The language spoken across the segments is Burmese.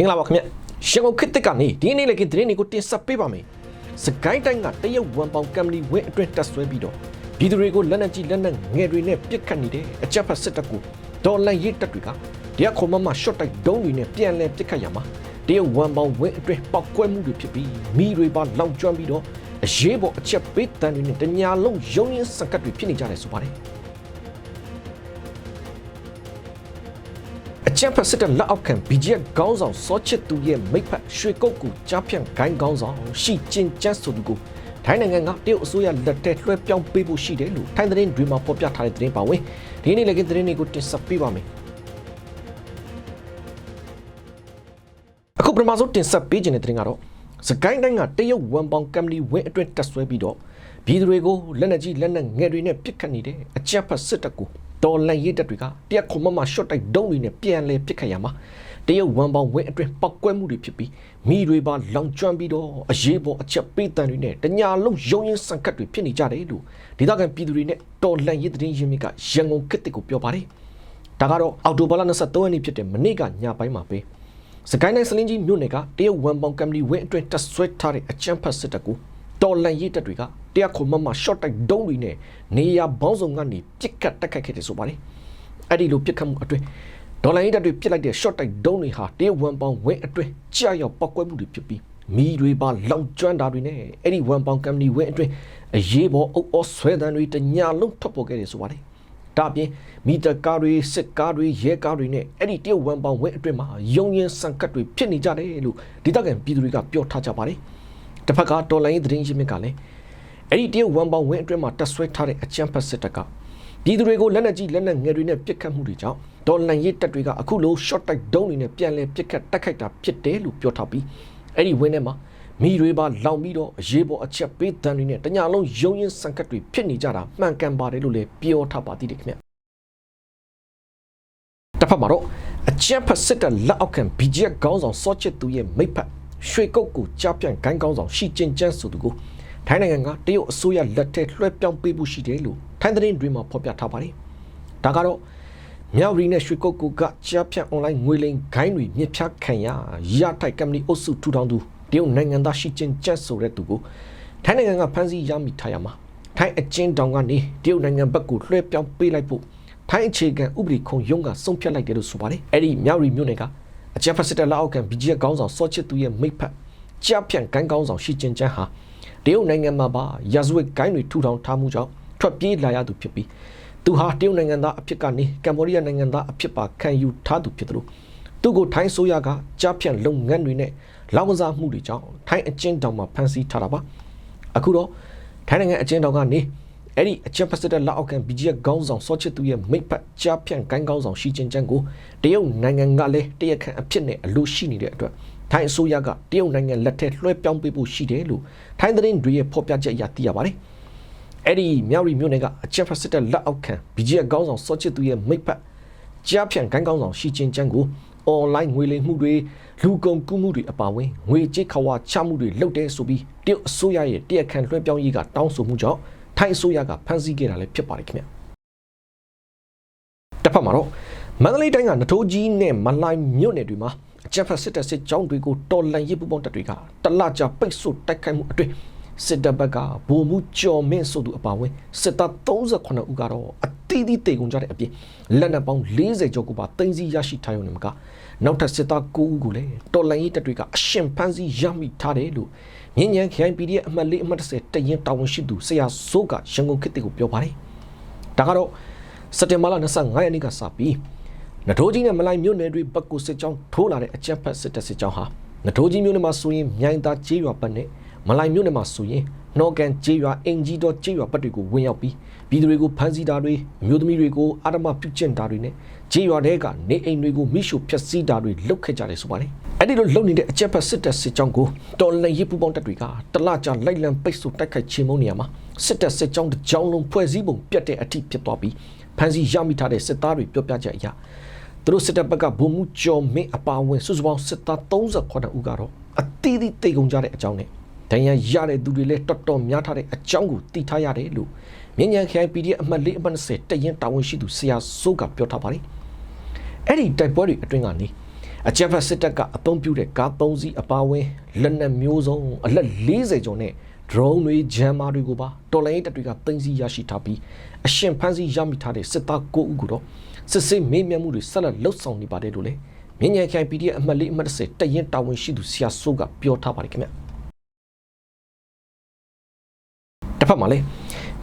င်္ဂလာပါခင်ဗျရန်ကုန်ခေတ်တစ်ကနေဒီနေ့လည်းကသတင်းတွေကိုတင်ဆက်ပေးပါမယ်စကိုင်းတိုင်းကတရုတ်ဝန်ပေါင်ကမ်ပဏီဝင်းအတွင်းတက်ဆွဲပြီးတော့ပြည်သူတွေကိုလက်နက်ကြီးလက်နက်ငယ်တွေနဲ့ပစ်ခတ်နေတဲ့အကြမ်းဖက်စစ်တပ်ကိုဒေါ်လန်ရေးတပ်တွေကတရားခုံမမရှော့တိုက်ဒုံးတွေနဲ့ပြန်လည်ပစ်ခတ်ရမှာတရုတ်ဝန်ပေါင်ဝင်းအတွင်းပောက်ကွဲမှုတွေဖြစ်ပြီးမိတွေပါလောင်ကျွမ်းပြီးတော့အရေးပေါ်အချက်ပေးတန်တွေနဲ့တညာလုံးရုံရင်းစကတ်တွေဖြစ်နေကြတယ်ဆိုပါတယ် ချမ်းဖက်စစ်တပ်လက်အောက်ခံ BGF ခေါင်းဆောင်စောချစ်သူရဲ့မိဖက်ရွှေကုတ်ကူကြားဖြန့်ဂိုင်းခေါင်းဆောင်ရှီကျင်ကျန်းဆိုသူကိုထိုင်းနိုင်ငံကတရုတ်အစိုးရလက်ထက်လွှဲပြောင်းပေးဖို့ရှိတယ်လို့ထိုင်းသတင်းတွေမှာဖော်ပြထားတဲ့သတင်းပါဝင်ဒီနေ့လည်းကသတင်းတွေကိုတင်ဆက်ပေးပါမယ်အခုပထမဆုံးတင်ဆက်ပေးခြင်းတဲ့သတင်းကတော့စကိုင်းတိုင်းကတရုတ်ဝန်ပေါင်ကမ်ပဏီဝင်းအတွင်းတက်ဆွဲပြီးတော့ပြည်သူတွေကိုလက်နက်ကြီးလက်နက်ငယ်တွေနဲ့ပစ်ခတ်နေတဲ့အကြမ်းဖက်စစ်တပ်ကို တော်လန်ရေးတပ်တွေကတရက်ခုံမမရှော့တိုက်ဒုံးတွေနဲ့ပြန်လဲပစ်ခတ်ရမှာတရုတ်ဝန်ပေါင်ဝင်းအတွင်းပောက်ကွဲမှုတွေဖြစ်ပြီးမိတွေပါလောင်ကျွမ်းပြီးတော့အရေးပေါ်အချက်ပေးတန်တွေနဲ့တညာလုံးရုံရင်းစံခတ်တွေဖြစ်နေကြတယ်လို့ဒေသခံပြည်သူတွေနဲ့တော်လန်ရေးသတင်းရင်းမြစ်ကရန်ကုန်ခေတ်တစ်ကိုပြောပါတယ်ဒါကတော့အော်တိုဘာလ23ရက်နေ့ဖြစ်တဲ့မနေ့ကညပိုင်းမှာပဲစကိုင်းတိုင်းစလင်းကြီးမြို့နယ်ကတရုတ်ဝန်ပေါင်ကမ်ပဏီဝင်းအတွင်းတက်ဆွဲထားတဲ့အချမ်းဖတ်စစ်တပ်ကို တော်လန်ရေးတပ်တွေကတရားခုံမမရှော့တိုက်ဒုံးတွေနဲ့နေရာဘောင်းဆောင်ကနေပြစ်ကတ်တက်ခတ်ခဲ့တယ်ဆိုပါတယ်။အဲ့ဒီလိုပြစ်ခတ်မှုအတွင်းဒေါ်လာရေးတပ်တွေပြစ်လိုက်တဲ့ short တိုက်ဒုံးတွေဟာတရုတ်ဝန်ပေါင်ဝင်းအတွင်းကြာရောက်ပောက်ကွဲမှုတွေဖြစ်ပြီးမိတွေပါလောင်ကျွမ်းတာတွေနဲ့အဲ့ဒီဝန်ပေါင်ကမ်ပဏီဝင်းအတွင်းအရေးပေါ်အုပ်အောဆွဲတန်းတွေတညာလုံးထွက်ပေါ်ခဲ့တယ်ဆိုပါတယ်။ဒါအပြင်မီတာကားတွေစစ်ကားတွေရဲကားတွေနဲ့အဲ့ဒီတရုတ်ဝန်ပေါင်ဝဲအတွင်းမှာယုံရင်စံကတ်တွေဖြစ်နေကြတယ်လို့ဒေသခံပြည်သူတွေကပြောထားကြပါတယ်။ တစ်ဖက်ကတော်လိုင်းရေးသတင်းရင်းမြစ်ကလည်းအဲ့ဒီတရုတ်ဝန်ပေါင်ဝဲအတွင်းမှာတက်ဆွဲထားတဲ့အကြမ်းဖက်စစ်တပ်ကပြည်သူတွေကိုလက်နက်ကြီးလက်နက်ငယ်တွေနဲ့ပစ်ခတ်မှုတွေကြောင့်ဒေါ်လန်ရေးတပ်တွေကအခုလို short တိုက်ဒုံးတွေနဲ့ပြန်လည်ပစ်ခတ်တိုက်ခိုက်တာဖြစ်တယ်လို့ပြောထားပြီးအဲ့ဒီဝင်းထဲမှာမိတွေပါလောင်ပြီးတော့အရေးပေါ်အချက်ပေးတန်တွေနဲ့တညာလုံးယုံရင်စံကတ်တွေဖြစ်နေကြတာမှန်ကန်ပါတယ်လို့လည်းပြောထားပါသေးတယ်ခင်ဗျတစ်ဖက်မှာတော့အကြမ်းဖက်စစ်တပ်လက်အောက်ခံ BGF ခေါင်းဆောင်စောချစ်သူရဲ့မိဖက် ရွှေကုတ်ကိုကြားပြန့်ဂိုင်းခေါင်းဆောင်ရှီကျင်ကျန်းဆိုသူကိုထိုင်းနိုင်ငံကတရုတ်အစိုးရလက်ထက်လွှဲပြောင်းပေးဖို့ရှိတယ်လို့ထိုင်းသတင်းတွေမှာဖော်ပြထားပါတယ်ဒါကတော့မြောက်ရီနဲ့ရွှေကုတ်ကိုကကြားဖြန့်အွန်လိုင်းငွေလိမ်ဂိုင်းတွေမြစ်ဖြတ်ခံရရထိုက်ကမ္ပဏီအုပ်စုထူထောင်သူတရုတ်နိုင်ငံသားရှီကျင်ကျန်းဆိုတဲ့သူကိုထိုင်းနိုင်ငံကဖမ်းဆီးရမိထားရမှာထိုင်းအချင်းတောင်ကနေတရုတ်နိုင်ငံဘက်ကိုလွှဲပြောင်းပေးလိုက်ဖို့ထိုင်းအခြေခံဥပဒေခုံရုံးကဆုံးဖြတ်လိုက်တယ်လို့ဆိုပါတယ်အဲ့ဒီမြောက်ရီမြို့နယ်က အကြမ်းဖက်စစ်တပ်လက်အောက်ခံ BGF ခေါင်းဆောင်စောချစ်သူရဲ့မိဖက်ကြားဖြန့်ဂိုင်းခေါင်းဆောင်ရှီကျင်ကျန်းဟာတရုတ်နိုင်ငံမှာပါရာဇဝတ်ဂိုင်းတွေထူထောင်ထားမှုကြောင့်ထွက်ပြေးလာရသူဖြစ်ပြီးသူဟာတရုတ်နိုင်ငံသားအဖြစ်ကနေကမ္ဘောဒီးယားနိုင်ငံသားအဖြစ်ပါခံယူထားသူဖြစ်တယ်လို့သူ့ကိုထိုင်းဆိုရကကြားဖြန့်လုပ်ငန်းတွေနဲ့လောက်ကစားမှုတွေကြောင့်ထိုင်းအကျဉ်းတောင်မှာဖမ်းဆီးထားတာပါအခုတော့ထိုင်းနိုင်ငံအကျဉ်းတောင်ကနေ အဲ့ဒီအချက်ဖက်စစ်တဲ့လက်အောက်ခံ BGF ခေါင်းဆောင်စောချစ်သူရဲ့မိဖက်ကြားဖြန့်ဂိုင်းခေါင်းဆောင်ရှီကျင်ကျန်းကိုတရုတ်နိုင်ငံကလည်းတရက်ခန့်အဖြစ်နဲ့အလို့ရှိနေတဲ့အတွက်ထိုင်းအစိုးရကတရုတ်နိုင်ငံလက်ထက်လွှဲပြောင်းပေးဖို့ရှိတယ်လို့ထိုင်းသတင်းတွေရဲ့ဖော်ပြချက်အရသိရပါတယ်။အဲ့ဒီမြောက်ရီမြို့နယ်ကအချက်ဖက်စစ်တဲ့လက်အောက်ခံ BGF ခေါင်းဆောင်စောချစ်သူရဲ့မိဖက်ကြားဖြန့်ဂိုင်းခေါင်းဆောင်ရှီကျင်ကျန်းကိုအွန်လိုင်းငွေလိမ်မှုတွေလူကုန်ကူးမှုတွေအပါအဝင်ငွေကြေးခဝါချမှုတွေလုပ်တဲ့ဆိုပြီးတရုတ်အစိုးရရဲ့တရက်ခန့်လွှဲပြောင်းရေးကတောင်းဆိုမှုကြောင့် ထိုင်းအစိုးရကဖမ်းဆီးခဲ့တာလည်းဖြစ်ပါတယ်ခင်ဗျတစ်ဖက်မှာတော့မန္တလေးတိုင်းကနထိုးကြီးနဲ့မလိုင်းမြို့နယ်တွေမှာအကြမ်းဖက်စစ်တပ်စစ်ကြောင်းတွေကိုတော်လှန်ရေးပူးပေါင်းတပ်တွေကတလကြပိတ်ဆို့တိုက်ခိုက်မှုအတွင်းစစ်တပ်ဘက်ကဗိုလ်မှူးကျော်မင်းဆိုသူအပါအဝင်စစ်သား38ဦးကတော့အတီးတီးတေကုန်ကြတဲ့အပြင်လက်နက်ပေါင်း40ကျော်ကိုပါတင်စီရရှိထားရုံနဲ့မက နောက်ထပ်စစ်သား9ဦးကိုလည်းတော်လှန်ရေးတပ်တွေကအရှင်ဖမ်းဆီးရမိထားတယ်လို့မြင်းညံခိုင် PDF အမှတ်၄အမှတ်10တရင်တာဝန်ရှိသူဆရာစိုးကရန်ကုန်ခေတ်ကိုပြောပါတယ်ဒါကတော့စက်တင်ဘာလ25ရက်နေ့ကစပြီးနထိုးကြီးနဲ့မလိုင်မြို့နယ်တွေဘက်ကိုစစ်ကြောင်းထိုးလာတဲ့အကြမ်းဖက်စစ်တပ်စစ်ကြောင်းဟာနထိုးကြီးမြို့နယ်မှာဆိုရင်မြိုင်သာကျေးရွာဘက်နဲ့မလိုင်မြို့နယ်မှာဆိုရင်နှောကန်ကျေးရွာအင်ဂျီတော်ကျေးရွာဘက်တွေကိုဝင်ရောက်ပြီးပြည်သူတွေကိုဖမ်းဆီးတာတွေအမျိုးသမီးတွေကိုအာရမပြုကျင့်တာတွေနဲ့ ကျေးရွာတဲကနေအိမ်တွေကိုမိရှုဖျက်ဆီးတာတွေလုပ်ခဲ့ကြတယ်ဆိုပါတယ်အဲ့ဒီလိုလုပ်နေတဲ့အကြက်ဖက်စစ်တပ်စစ်ကြောင်းကိုတော်လှန်ရေးပူးပေါင်းတပ်တွေကတလကြာလိုက်လံပိတ်ဆို့တိုက်ခိုက်ချေမှုန်းနေရမှာစစ်တပ်စစ်ကြောင်းတစ်ကြောင်းလုံးဖွဲ့စည်းပုံပြတ်တဲ့အထိဖြစ်သွားပြီးဖမ်းဆီးရမိထားတဲ့စစ်သားတွေပြောပြချက်အရသူတို့စစ်တပ်ဘက်ကဗိုလ်မှူးကျော်မင်းအပါအဝင်စုစုပေါင်းစစ်သား38ဦးကတော့အတီးတီးတိတ်ကုန်ကြတဲ့အကြောင်းနဲ့ဒဏ်ရာရတဲ့သူတွေလည်းတော်တော်များထားတဲ့အကြောင်းကိုသိထားရတယ်လို့မြင်းညံခိုင် PDF အမှတ်၄အမှတ်20တရင်တာဝန်ရှိသူဆရာစိုးကပြောထားပါတယ် အဲ့ဒီတိုက်ပွဲတွေအတွင်းကနေအကြမ်းဖက်စစ်တပ်ကအသုံးပြုတဲ့ကား၃စီးအပါအဝင်လက်နက်မျိုးစုံအလက်40ကျော်နဲ့ drone တွေဂျမ်မာတွေကိုပါတော်လိုင်းတပ်တွေကသိမ်းဆည်းရရှိထားပြီးအရှင်ဖမ်းဆီးရမိထားတဲ့စစ်သား9ဦးကိုတော့စစ်ဆေးမေးမြန်းမှုတွေဆက်လက်လှုပ်ဆောင်နေပါတယ်လို့လည်းမြင်းညံခိုင် PDF အမှတ်လေးအမှတ်30တရင်တာဝန်ရှိသူဆရာစိုးကပြောထားပါတယ်ခင်ဗျတစ်ဖက်မှာလည်း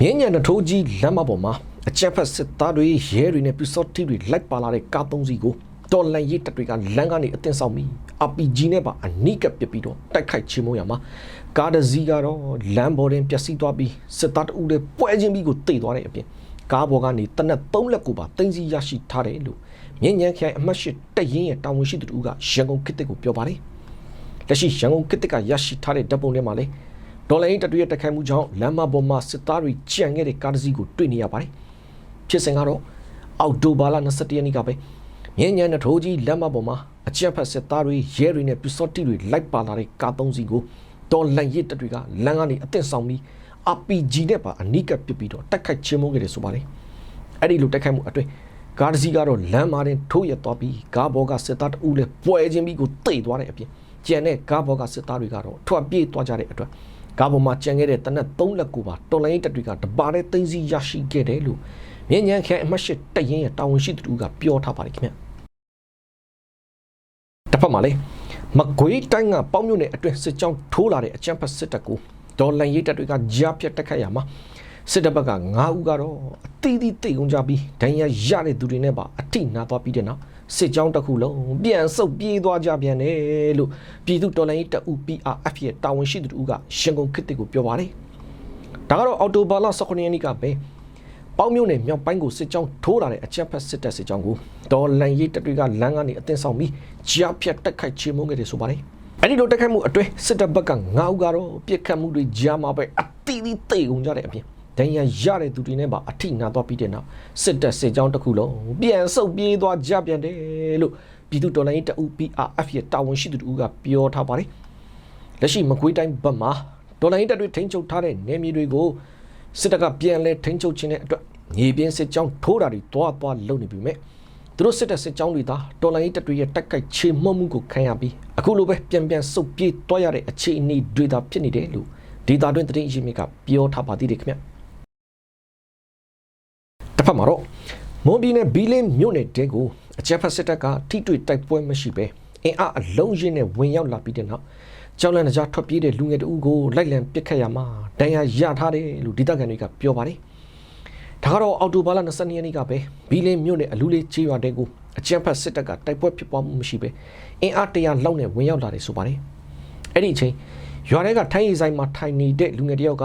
မြင်းညံတထိုးကြီးလမ်းမပေါ်မှာ အကြက်ဖက်စစ်သားတွေရဲတွေနဲ့ပြစောတိတွေလိုက်ပါလာတဲ့ကားသုံးစီးကိုတော်လန်ရေးတပ်တွေကလမ်းကနေအသင်းဆောင်ပြီး RPG နဲ့ပါအနိကပစ်ပြီးတော့တိုက်ခိုက်ချေမှုရမှာကားတစ်စီးကတော့လမ်းပေါ်တင်ပျက်စီးသွားပြီးစစ်သားတအုပ်တွေပွဲချင်းပြီးကိုတိတ်သွားတဲ့အပြင်ကားပေါ်ကနေတနက်၃လက်ကိုပါတင်စီရရှိထားတယ်လို့မြင်းညံခိုင်အမှတ်၈တက်ရင်ရဲ့တာဝန်ရှိသူတို့ကရန်ကုန်ခေတ်ကိုပြောပါတယ်လက်ရှိရန်ကုန်ခေတ်ကရရှိထားတဲ့ဓာတ်ပုံထဲမှာလည်းဒေါ်လာရင်းတတွေရဲ့တက်ခိုက်မှုကြောင့်လမ်းမပေါ်မှာစစ်သားတွေကြံခဲ့တဲ့ကားတစ်စီးကိုတွေ့နေရပါတယ် ဖြစ်စဉ်ကတော့အောက်တိုဘာလ22ရက်နေ့ကပဲမြင်းညံနဲ့ထိုးကြီးလမ်းမပေါ်မှာအကြက်ဖက်စစ်သားတွေရဲတွေနဲ့ပစ္စတိတွေလိုက်ပါလာတဲ့ကားသုံးစီးကိုဒေါ်လန်ရစ်တပ်တွေကလမ်းကနေအသင့်ဆောင်ပြီး RPG နဲ့ပါအနိကပစ်ပြီးတော့တိုက်ခိုက်ချင်းမုန်းခဲ့တယ်ဆိုပါတယ်အဲ့ဒီလိုတိုက်ခိုက်မှုအတွင်းကားတစ်စီးကတော့လမ်းမာတင်ထိုးရသွားပြီးကားဘောကစစ်သားတအုပ်လည်းပွဲချင်းပြီးကိုတိတ်သွားတဲ့အပြင်ကျန်တဲ့ကားဘောကစစ်သားတွေကတော့ထွက်ပြေးသွားကြတဲ့အတွက်ကားပေါ်မှာကျန်ခဲ့တဲ့တနက်၃လက်ကိုပါတော်လိုင်းတပ်တွေကတပါးတဲ့သိမ်းစီရရှိခဲ့တယ်လို့ မြင်းညံခဲအမှတ်၈တရင်ရဲ့တာဝန်ရှိသူကပြောထားပါတယ်ခင်ဗျတစ်ဖက်မှာလည်းမကွေးတိုင်းကပေါင်းမြို့နယ်အတွင်းစစ်ကြောင်းထိုးလာတဲ့အကြမ်းဖက်စစ်တပ်ကိုဒေါ်လန်ရေးတပ်တွေကကြားပြတ်တက်ခတ်ရမှာစစ်တပ်ဘက်က9ဦးကတော့အသီးသီးတိတ်ုံကြပြီးဒဏ်ရာရတဲ့သူတွေနဲ့ပါအထိနာသွားပြီးတဲ့နောက်စစ်ကြောင်းတစ်ခုလုံးပြန်ဆုတ်ပြေးသွားကြပြန်တယ်လို့ပြည်သူတော်လှန်ရေးတပ်ဦး PRF ရဲ့တာဝန်ရှိသူတို့ကရှင်ကုန်ခေတ်ကိုပြောပါတယ်ဒါကတော့အော်တိုဘာလ18ရက်နေ့ကပဲ ပေါင်းမြို့နယ်မြောက်ပိုင်းကိုစစ်ကြောင်းထိုးလာတဲ့အကြမ်းဖက်စစ်တပ်စစ်ကြောင်းကိုဒေါ်လန်ရေးတပ်တွေကလမ်းကနေအသင်းဆောင်ပြီးကြားဖြတ်တက်ခိုက်ချေမှုန်းခဲ့တယ်ဆိုပါတယ်အဲ့ဒီလိုတက်ခိုက်မှုအတွင်းစစ်တပ်ဘက်က9ဦးကတော့ပြစ်ခတ်မှုတွေကြားမှာပဲအတီးတီးတိတ်ကုန်ကြတဲ့အပြင်ဒဏ်ရာရတဲ့သူတွေနဲ့ပါအထိနာသွားပြီးတဲ့နောက်စစ်တပ်စစ်ကြောင်းတစ်ခုလုံးပြန်ဆုတ်ပြေးသွားကြပြန်တယ်လို့ပြည်သူတော်လှန်ရေးတပ်ဦး PRF ရဲ့တာဝန်ရှိသူတို့ကပြောထားပါတယ်လက်ရှိမကွေးတိုင်းဘက်မှာတော်လှန်ရေးတပ်တွေထိန်းချုပ်ထားတဲ့နယ်မြေတွေကို စစ်တပ်ကပြန်လဲထိန်းချုပ်ခြင်းတဲ့အတွက်မြေပြင်စစ်ကြောင်းထိုးတာတွေတွားတွားလုပ်နေပြီမဲ့သူတို့စစ်တပ်စစ်ကြောင်းတွေသာတော်လှန်ရေးတပ်တွေရဲ့တက်ကိုက်ချေမှုမှုကိုခံရပြီးအခုလိုပဲပြန်ပြန်ဆုတ်ပြေးတွားရတဲ့အခြေအနေတွေသာဖြစ်နေတယ်လို့ဒေတာတွင်တရင်အရေးမြစ်ကပြောထားပါသေးတယ်ခင်ဗျတစ်ဖက်မှာတော့မွန်ပြည်နယ်ဘီလင်းမြို့နယ်တဲကိုအကြမ်းဖက်စစ်တပ်ကထိတွေ့တိုက်ပွဲမရှိပဲအင်အားအလုံးရင်းနဲ့ဝင်ရောက်လာပြီးတဲ့နောက် ကြောက်လန့်ကြားထွက်ပြေးတဲ့လူငယ်တဦးကိုလိုက်လံပစ်ခတ်ရမှာဒဏ်ရာရထားတယ်လို့ဒေသခံတွေကပြောပါတယ်ဒါကတော့အော်တိုဘာလ22ရက်နေ့ကပဲဘီလင်းမြို့နယ်အလူလေးချေးရွာတဲကိုအကြမ်းဖက်စစ်တပ်ကတိုက်ပွဲဖြစ်ပွားမှုမရှိပဲအင်အားတရာလောက်နဲ့ဝင်ရောက်လာတယ်ဆိုပါတယ်အဲ့ဒီအချိန်ရွာထဲကထိုင်းရီဆိုင်မှာထိုင်နေတဲ့လူငယ်တယောက်က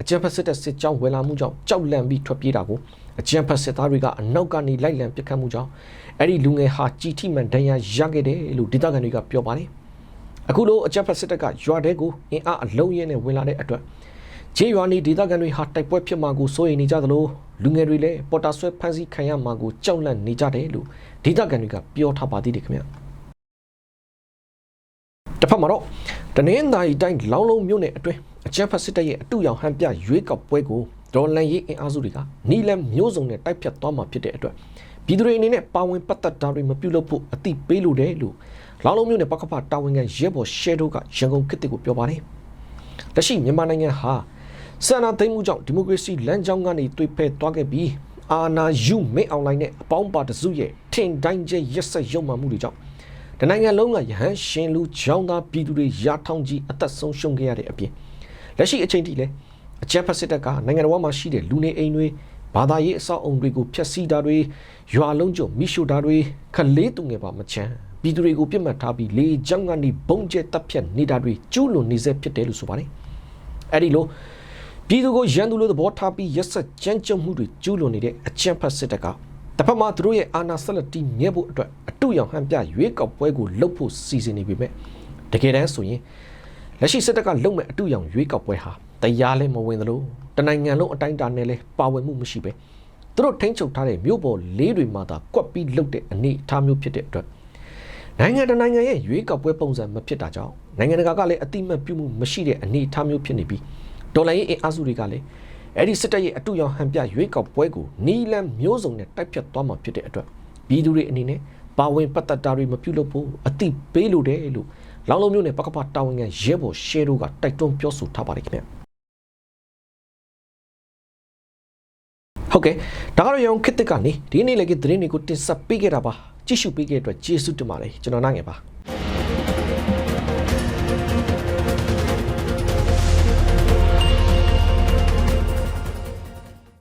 အကြမ်းဖက်စစ်တပ်စစ်ကြောင်းဝယ်လာမှုကြောင့်ကြောက်လန့်ပြီးထွက်ပြေးတာကိုအကြမ်းဖက်စစ်သားတွေကအနောက်ကနေလိုက်လံပစ်ခတ်မှုကြောင့်အဲ့ဒီလူငယ်ဟာကြီးထိမှန်ဒဏ်ရာရခဲ့တယ်လို့ဒေသခံတွေကပြောပါတယ် အခုလိုအကြမ်းဖက်စစ်တပ်ကရွာတဲကိုအင်အားအလုံးရင်းနဲ့ဝင်လာတဲ့အတွက်ခြေရွာနေဒေသခံတွေဟာတိုက်ပွဲဖြစ်မှာကိုစိုးရိမ်နေကြသလိုလူငယ်တွေလည်းပေါ်တာဆွဲဖမ်းဆီးခံရမှာကိုကြောက်လန့်နေကြတယ်လို့ဒေသခံတွေကပြောထားပါသေးတယ်ခင်ဗျတစ်ဖက်မှာတော့တနင်္သာရီတိုင်းလောင်းလုံးမြို့နယ်အတွင်းအကြမ်းဖက်စစ်တပ်ရဲ့အတူရောင်ဟန်ပြရွေးကောက်ပွဲကိုဒေါ်လန်ရေးအင်အားစုတွေကနီလန်မျိုးစုံနဲ့တိုက်ဖြတ်သွားမှာဖြစ်တဲ့အတွက်ပြည်သူတွေအနေနဲ့ပါဝင်ပတ်သက်တာတွေမပြုလုပ်ဖို့အတိပေးလိုတယ်လို့ လောင်းလုံးမျိုးနဲ့ပကဖတာဝန်ခံရဲဘော်ရှဲတို့ကရန်ကုန်ခေတ်ကိုပြောပါတယ်။လက်ရှိမြန်မာနိုင်ငံဟာဆန္ဒသိမ်းမှုကြောင့်ဒီမိုကရေစီလမ်းကြောင်းကနေတွေ့ဖက်သွားခဲ့ပြီးအာနာယူမင်းအွန်လိုင်းနဲ့အပေါင်းပါတစုရဲ့ထင်တိုင်းကျရက်ဆက်ရုံမှမှုတွေကြောင့်တနိုင်ငံလုံးကရဟန်းရှင်လူချောင်းသားပြည်သူတွေရာထောင်ကြီးအသက်ဆုံးရှုံးခဲ့ရတဲ့အပြင်လက်ရှိအချိန်ထိလည်းအကြမ်းဖက်စစ်တပ်ကနိုင်ငံတော်မှာရှိတဲ့လူနေအိမ်တွေဘာသာရေးအဆောက်အုံတွေကိုဖျက်ဆီးတာတွေရွာလုံးကျုံမိရှို့တာတွေခလေးသူငယ်ပါမချမ်း ပြည်သူတွေကိုပြစ်မှတ်ထားပြီးလေကြောင်းကနေဘုံကျဲတပ်ဖြတ်နေတာတွေကျူးလွန်နေစေဖြစ်တယ်လို့ဆိုပါတယ်အဲ့ဒီလိုပြည်သူကိုရန်သူလိုသဘောထားပြီးရက်ဆက်ကြမ်းကြုတ်မှုတွေကျူးလွန်နေတဲ့အကြမ်းဖက်စစ်တပ်ကတစ်ဖက်မှာသူတို့ရဲ့အာဏာဆက်လက်တည်မြဲဖို့အတွက်အတူရောင်ဟန်ပြရွေးကောက်ပွဲကိုလှုပ်ဖို့စီစဉ်နေပေမဲ့တကယ်တမ်းဆိုရင်လက်ရှိစစ်တပ်ကလှုပ်မဲ့အတူရောင်ရွေးကောက်ပွဲဟာတရားလည်းမဝင်သလိုတနိုင်ငံလုံးအတိုင်းအတာနဲ့လည်းပါဝင်မှုမရှိပဲသူတို့ထိန်းချုပ်ထားတဲ့မြို့ပေါ်လေးတွေမှာသာကွက်ပြီးလှုပ်တဲ့အနေအထားမျိုးဖြစ်တဲ့အတွက် နိုင်ငံတနိုင်ငံရဲ့ရွေးကောက်ပွဲပုံစံမဖြစ်တာကြောင့်နိုင်ငံတကာကလည်းအတိမတ်ပြုမှုမရှိတဲ့အနေအထားမျိုးဖြစ်နေပြီးဒေါ်လာရေးအင်အားစုတွေကလည်းအဲ့ဒီစစ်တပ်ရဲ့အတူရောင်ဟန်ပြရွေးကောက်ပွဲကိုနီလန်မျိုးစုံနဲ့တိုက်ဖြတ်သွားမှာဖြစ်တဲ့အတွက်ပြည်သူတွေအနေနဲ့ပါဝင်ပတ်သက်တာတွေမပြုလုပ်ဖို့အတိပေးလိုတယ်လို့လောင်လုံးမျိုးနဲ့ပကပတာဝန်ခံရဲဘော်ရှဲတို့ကတိုက်တွန်းပြောဆိုထားပါတယ်ခင်ဗျဟုတ်ကဲ့ဒါကတော့ရောင်ခစ်တစ်ကနေဒီနေ့လည်းကသတင်းတွေကိုတင်ဆက်ပေးခဲ့တာပါ ကြည့်ရှုပေးခဲ့တဲ့အတွက်ကျေးဇူးတင်ပါတယ်ကျွန်တော်နိုင်ငယ်ပါ